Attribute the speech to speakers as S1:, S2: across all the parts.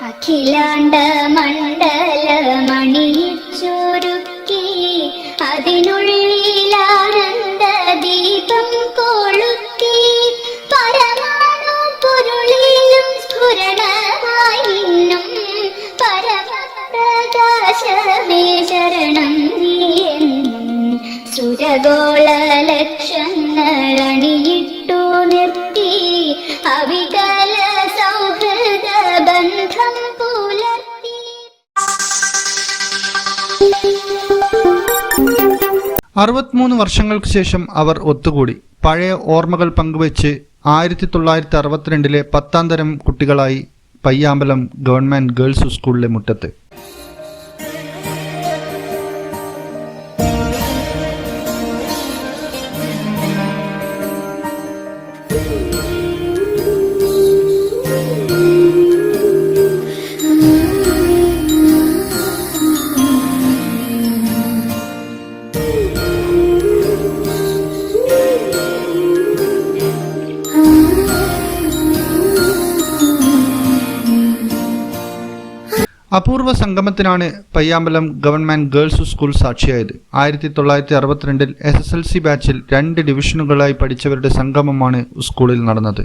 S1: അഖിലാണ്ട മണ്ഡലമണിച്ചുരുക്കി അതിനുള്ളിലാനന്ദ ദീപം കൊളുത്തി പരമാണു പൊരുളിലും സ്ഫുരണമായിന്നും പരമപ്രകാശമേ ശരണം സുരഗോള ലക്ഷങ്ങൾ അണിയിട്ടു നിർത്തി അവികല
S2: അറുപത്തിമൂന്ന് വർഷങ്ങൾക്ക് ശേഷം അവർ ഒത്തുകൂടി. പഴയ ഓർമ്മകൾ പങ്കുവച്ച് ആയിരത്തി തൊള്ളായിരത്തി അറുപത്തിരണ്ടിലെ പത്താം തരം കുട്ടികളായി പയ്യാമ്പലം ഗവൺമെന്റ് ഗേൾസ് സ്കൂളിലെ മുറ്റത്ത്. അപൂർവ സംഗമത്തിനാണ് പയ്യാമ്പലം ഗവൺമെന്റ് ഗേൾസ് സ്കൂൾ സാക്ഷിയായത്. ആയിരത്തി തൊള്ളായിരത്തി അറുപത്തിരണ്ടിൽ എസ് എസ് എൽ സി ബാച്ചിൽ രണ്ട് ഡിവിഷനുകളായി പഠിച്ചവരുടെ സംഗമമാണ് സ്കൂളിൽ നടന്നത്.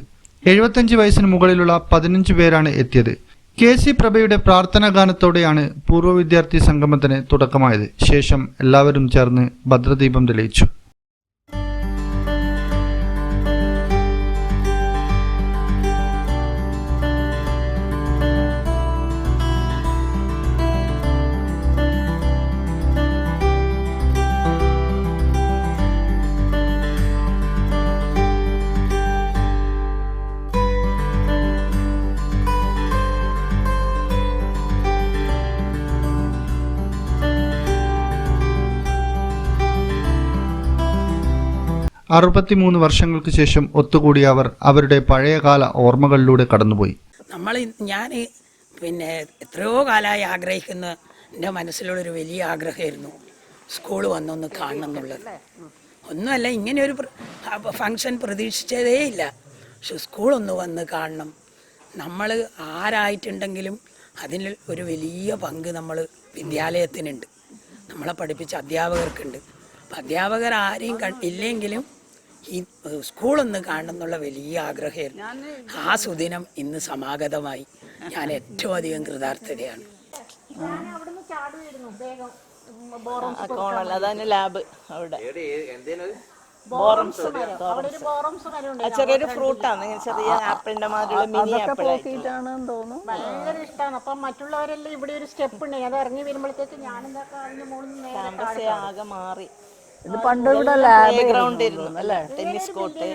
S2: എഴുപത്തഞ്ച് വയസ്സിന് മുകളിലുള്ള പതിനഞ്ച് പേരാണ് എത്തിയത്. കെ സി പ്രഭയുടെ പ്രാർത്ഥനാ ഗാനത്തോടെയാണ് പൂർവ വിദ്യാർത്ഥി സംഗമത്തിന് തുടക്കമായത്. ശേഷം എല്ലാവരും ചേർന്ന് ഭദ്രദീപം തെളിയിച്ചു. അറുപത്തിമൂന്ന് വർഷങ്ങൾക്ക് ശേഷം ഒത്തുകൂടിയ അവർ അവരുടെ പഴയകാല ഓർമ്മകളിലൂടെ കടന്നുപോയി.
S3: നമ്മൾ ഞാൻ പിന്നെ എത്രയോ കാലമായി ആഗ്രഹിക്കുന്ന എന്റെ മനസ്സിലുള്ളൊരു വലിയ ആഗ്രഹമായിരുന്നു സ്കൂൾ വന്നൊന്ന് കാണണം എന്നുള്ളത്. ഒന്നുമല്ല ഇങ്ങനെ ഒരു ഫങ്ഷൻ പ്രതീക്ഷിച്ചതേ ഇല്ല. പക്ഷെ സ്കൂളൊന്ന് വന്ന് കാണണം. നമ്മൾ ആരായിട്ടുണ്ടെങ്കിലും അതിൽ ഒരു വലിയ പങ്ക് നമ്മൾ വിദ്യാലയത്തിനുണ്ട്. നമ്മളെ പഠിപ്പിച്ച അധ്യാപകർക്കുണ്ട്. അപ്പം അധ്യാപകർ ആരെയും ഇല്ലെങ്കിലും ഈ സ്കൂളൊന്ന് കാണണം എന്നുള്ള വലിയ ആഗ്രഹമായിരുന്നു. ആ സുദിനം ഇന്ന് സമാഗതമായി. ഞാൻ ഏറ്റവും അധികം കൃതാർത്ഥതയാണ്.
S4: കോണല്ല അതാണ് ലാബ് അവിടെ. ചെറിയൊരു ഫ്രൂട്ടാണ്. ചെറിയ ആപ്പിളിന്റെ മാതിരിയുള്ള മിനി ആപ്പിൾ
S5: ഭയങ്കര ഇഷ്ടമാണ് അപ്പൊ മറ്റുള്ളവരെല്ലാം ഇവിടെ ഒരു സ്റ്റെപ്പ് ഉണ്ട് അത് ഇറങ്ങി വരുമ്പോഴത്തേക്ക്
S4: ക്യാമ്പസ് ആകെ മാറി.
S6: ഇത് പണ്ട് ഇവിടെ
S4: ലാബ് ഗ്രൗണ്ട് ഇരുന്നു അല്ലേ? ടെന്നീസ് കോർട്ട്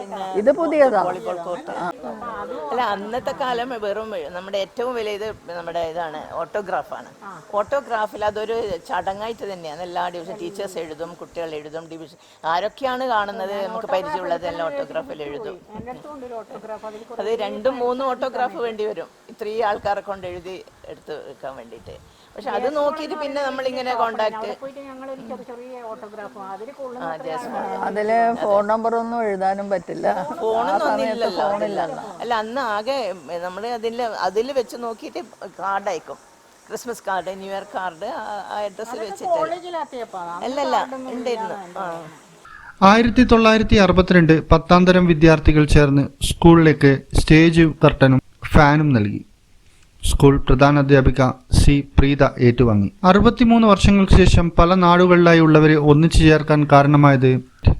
S4: പിന്നെ
S6: ഇത് പുതിയതാ.
S4: Volleyball court. അല്ല അന്നത്തെ കാലം വെറും നമ്മുടെ ഏറ്റവും വലിയ ഇത് നമ്മുടെ ഇതാണ് ഓട്ടോഗ്രാഫാണ്. ഓട്ടോഗ്രാഫിൽ അതൊരു ചടങ്ങായിട്ട് തന്നെയാണ്. എല്ലാ ഡിവിഷൻ ടീച്ചേഴ്സ് എഴുതും കുട്ടികൾ എഴുതും ഡിവിഷൻ ആരൊക്കെയാണ് കാണുന്നത് നമുക്ക് പരിചയമുള്ളതെല്ലാം ഓട്ടോഗ്രാഫിൽ എഴുതും. അത് രണ്ടും മൂന്നും ഓട്ടോഗ്രാഫ് വേണ്ടി വരും. ഇത്രയും ആൾക്കാരെ കൊണ്ട് എഴുതി എടുത്ത് വെക്കാൻ വേണ്ടിയിട്ട്. പക്ഷെ അത് നോക്കിയിട്ട് പിന്നെ നമ്മളിങ്ങനെ കോണ്ടാക്ട്
S5: അതിൽ കൂടുതൽ
S6: അതിൽ ഫോൺ നമ്പർ ഒന്നും എഴുതാനും പറ്റില്ല.
S4: ഫോണൊന്നും അന്നില്ലല്ലോ അല്ല അന്ന് ആകെ നമ്മൾ അതിൽ അതിൽ വെച്ച് നോക്കിയിട്ട് കാർഡ് അയക്കും Christmas card new year card ആ അഡ്രസ്സിൽ വെച്ചിട്ട്. അല്ലല്ല ഉണ്ടായിരുന്നു ആ.
S2: ആയിരത്തി തൊള്ളായിരത്തി അറുപത്തിരണ്ട് പത്താം തരം വിദ്യാർത്ഥികൾ ചേർന്ന് സ്കൂളിലേക്ക് സ്റ്റേജ് കർട്ടനും ഫാനും നൽകി. സ്കൂൾ പ്രധാനാധ്യാപിക സി പ്രീത ഏറ്റുവാങ്ങി. അറുപത്തിമൂന്ന് വർഷങ്ങൾക്ക് ശേഷം പല നാടുകളിലായി ഉള്ളവരെ ഒന്നിച്ചു ചേർക്കാൻ കാരണമായത്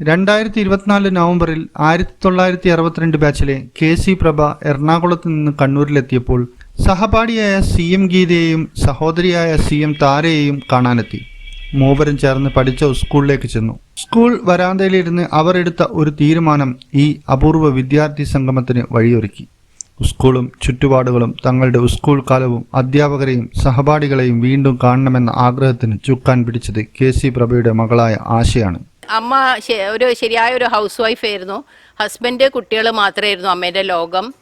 S2: രണ്ടായിരത്തി ഇരുപത്തിനാല് നവംബറിൽ ആയിരത്തി തൊള്ളായിരത്തി അറുപത്തിരണ്ട് ബാച്ചിലെ കെ സി പ്രഭ എറണാകുളത്ത് നിന്ന് കണ്ണൂരിലെത്തിയപ്പോൾ സഹപാഠിയായ സി എം ഗീതയെയും സഹോദരിയായ സി എം താരയെയും കാണാനെത്തി. മൂവരും ചേർന്ന് പഠിച്ച സ്കൂളിലേക്ക് ചെന്നു. സ്കൂൾ വരാന്തയിലിരുന്ന് അവർ എടുത്ത ഒരു തീരുമാനം ഈ അപൂർവ വിദ്യാർത്ഥി സംഗമത്തിന് വഴിയൊരുക്കി. സ്കൂളും ചുറ്റുപാടുകളും തങ്ങളുടെ സ്കൂൾ കാലവും അധ്യാപകരെയും സഹപാഠികളെയും വീണ്ടും കാണണമെന്ന ആഗ്രഹത്തിന് ചുക്കാൻ പിടിച്ചത് കെ സി പ്രഭയുടെ മകളായ ആശയാണ്.
S7: അമ്മ ഒരു ശരിയായ ഒരു ഹൗസ് വൈഫ് ആയിരുന്നു. ഹസ്ബൻഡ് കുട്ടികൾ മാത്രമായിരുന്നു അമ്മേന്റെ ലോകം.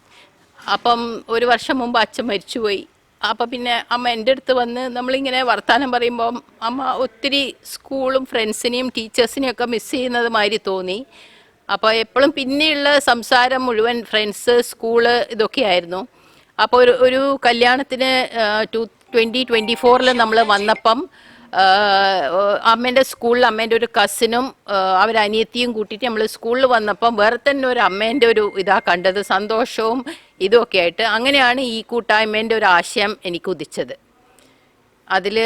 S7: അപ്പം ഒരു വർഷം മുമ്പ് അച്ഛൻ മരിച്ചുപോയി. അപ്പം പിന്നെ അമ്മ എന്റെ അടുത്ത് വന്ന് നമ്മളിങ്ങനെ വർത്തമാനം പറയുമ്പോൾ അമ്മ ഒത്തിരി സ്കൂളും ഫ്രണ്ട്സിനെയും ടീച്ചേഴ്സിനെയും ഒക്കെ മിസ് ചെയ്യുന്നത് മാതിരി തോന്നി. അപ്പോൾ എപ്പോഴും പിന്നെയുള്ള സംസാരം മുഴുവൻ ഫ്രണ്ട്സ് സ്കൂൾ ഇതൊക്കെയായിരുന്നു അപ്പോൾ ഒരു ഒരു കല്യാണത്തിന് ടു ട്വന്റി ട്വന്റി ഫോറിൽ നമ്മൾ വന്നപ്പം അമ്മേന്റെ സ്കൂളിൽ അമ്മേന്റെ ഒരു കസിനും അവരനിയത്തിയും കൂട്ടിയിട്ട് നമ്മൾ സ്കൂളിൽ വന്നപ്പം വേറെ തന്നെ ഒരു അമ്മേന്റെ ഒരു ഇതാ കണ്ടത് സന്തോഷവും ഇതുമൊക്കെ ആയിട്ട്. അങ്ങനെയാണ് ഈ കൂട്ടായ്മേന്റെ ഒരു ആശയം എനിക്ക് ഉദിച്ചത്. അതിൽ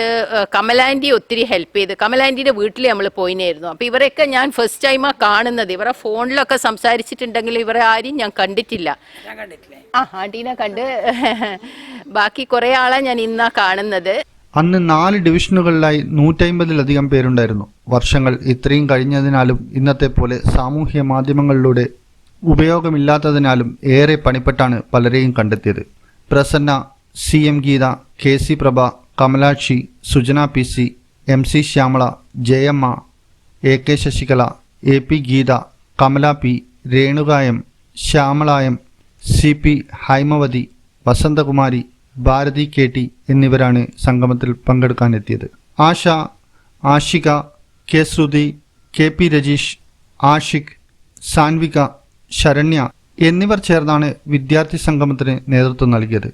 S7: കമലാന്റി ഒത്തിരി ഹെൽപ്പ് ചെയ്ത് കമലാന്റിയുടെ വീട്ടിൽ നമ്മൾ പോയിനായിരുന്നു. അപ്പോൾ ഇവരെയൊക്കെ ഞാൻ ഫസ്റ്റ് ടൈമാണ് കാണുന്നത്. ഇവരെ ഫോണിലൊക്കെ സംസാരിച്ചിട്ടുണ്ടെങ്കിൽ ഇവരെ ആരും ഞാൻ കണ്ടിട്ടില്ല.
S3: ഞാൻ കണ്ടിട്ടില്ലേ?
S7: ആ ആന്റീനെ കണ്ട്. ബാക്കി കുറേ ആളെ ഞാൻ ഇന്നാ കാണുന്നത്.
S2: അന്ന് നാല് ഡിവിഷനുകളിലായി നൂറ്റമ്പതിലധികം പേരുണ്ടായിരുന്നു. വർഷങ്ങൾ ഇത്രയും കഴിഞ്ഞതിനാലും ഇന്നത്തെ പോലെ സാമൂഹ്യ മാധ്യമങ്ങളിലൂടെ ഉപയോഗമില്ലാത്തതിനാലും ഏറെ പണിപ്പെട്ടാണ് പലരെയും കണ്ടെത്തിയത്. Prasanna C M Geetha K C Prabha Kamalakshi Sujana P C M C Shyamala Jayamma A K Sasikala A P Geetha Kamala P രേണുകായം ശ്യാമളായം C P Haimavathi Vasanthakumari Bharathi K T എന്നിവരാണ് സംഗമത്തിൽ പങ്കെടുക്കാനെത്തിയത്. Asha Ashika K Sruthi K P Rajeesh Ashiq Sanvika Saranya എന്നിവർ ചേർന്നാണ് വിദ്യാർത്ഥി സംഗമത്തിന് നേതൃത്വം നൽകിയത്.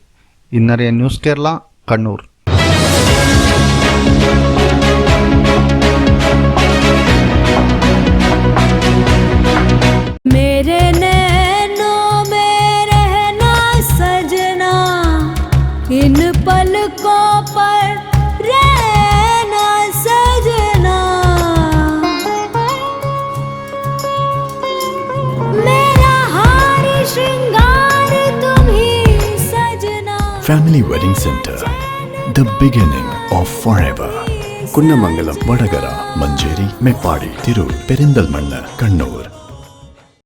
S2: ഇന്നറിയ news Kerala Kannur.
S8: इन पलकों पर रहना सजना। मेरा हार श्रृंगार तुम ही सजना।
S9: Family Wedding Center, the beginning of forever. Kunnamangalam Vadakara Manjeri Meppadi Tirur Perinthalmanna Kannur